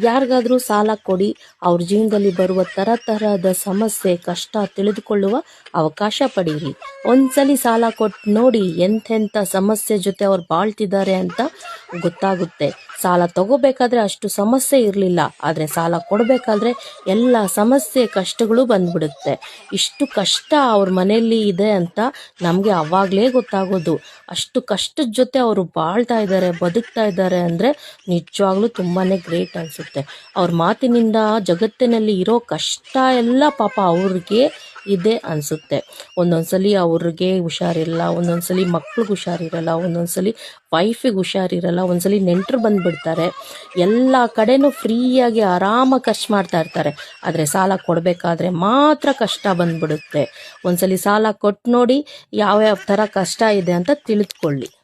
ಯಾರಿಗಾದ್ರೂ ಸಾಲ ಕೊಡಿ, ಅವ್ರ ಜೀವನದಲ್ಲಿ ಬರುವ ತರ ತರಹದ ಸಮಸ್ಯೆ, ಕಷ್ಟ ತಿಳಿದುಕೊಳ್ಳುವ ಅವಕಾಶ ಪಡೀರಿ. ಒಂದ್ಸಲಿ ಸಾಲ ಕೊಟ್ಟು ನೋಡಿ ಎಂಥೆಂಥ ಸಮಸ್ಯೆ ಜೊತೆ ಅವ್ರು ಬಾಳ್ತಿದ್ದಾರೆ ಅಂತ ಗೊತ್ತಾಗುತ್ತೆ. ಸಾಲ ತಗೋಬೇಕಾದ್ರೆ ಅಷ್ಟು ಸಮಸ್ಯೆ ಇರಲಿಲ್ಲ. ಆದರೆ ಸಾಲ ಕೊಡಬೇಕಾದ್ರೆ ಎಲ್ಲ ಸಮಸ್ಯೆ, ಕಷ್ಟಗಳು ಬಂದ್ಬಿಡುತ್ತೆ. ಇಷ್ಟು ಕಷ್ಟ ಅವ್ರ ಮನೆಯಲ್ಲಿ ಇದೆ ಅಂತ ನಮಗೆ ಅವಾಗಲೇ ಗೊತ್ತಾಗೋದು. ಅಷ್ಟು ಕಷ್ಟದ ಜೊತೆ ಅವರು ಬಾಳ್ತಾ ಇದ್ದಾರೆ ಬದುಕ್ತಾ ಇದ್ದಾರೆ ಅಂದರೆ ನಿಜವಾಗ್ಲೂ ತುಂಬಾ ಗ್ರೇಟ್ ಅನಿಸುತ್ತೆ. ಅವ್ರ ಮಾತಿನಿಂದ ಜಗತ್ತಿನಲ್ಲಿ ಇರೋ ಕಷ್ಟ ಎಲ್ಲ ಪಾಪ ಅವ್ರಿಗೆ ಇದೆ ಅನಿಸುತ್ತೆ. ಒಂದೊಂದ್ಸಲಿ ಅವ್ರಿಗೆ ಹುಷಾರಿಲ್ಲ, ಒಂದೊಂದ್ಸಲಿ ಮಕ್ಳಿಗೆ ಹುಷಾರಿರಲ್ಲ, ಒಂದೊಂದ್ಸಲಿ ವೈಫಿಗೆ ಹುಷಾರಿರಲ್ಲ, ಒಂದ್ಸಲಿ ನೆಂಟರು ಬಂದುಬಿಡ್ತಾರೆ. ಎಲ್ಲ ಕಡೆನೂ ಫ್ರೀಯಾಗಿ ಆರಾಮಾಗಿ ಖರ್ಚು ಮಾಡ್ತಾ ಇರ್ತಾರೆ. ಆದರೆ ಸಾಲ ಕೊಡಬೇಕಾದ್ರೆ ಮಾತ್ರ ಕಷ್ಟ ಬಂದ್ಬಿಡುತ್ತೆ. ಒಂದ್ಸಲಿ ಸಾಲ ಕೊಟ್ಟು ನೋಡಿ ಯಾವ್ಯಾವ ಥರ ಕಷ್ಟ ಇದೆ ಅಂತ ತಿಳಿದುಕೊಳ್ಳಿ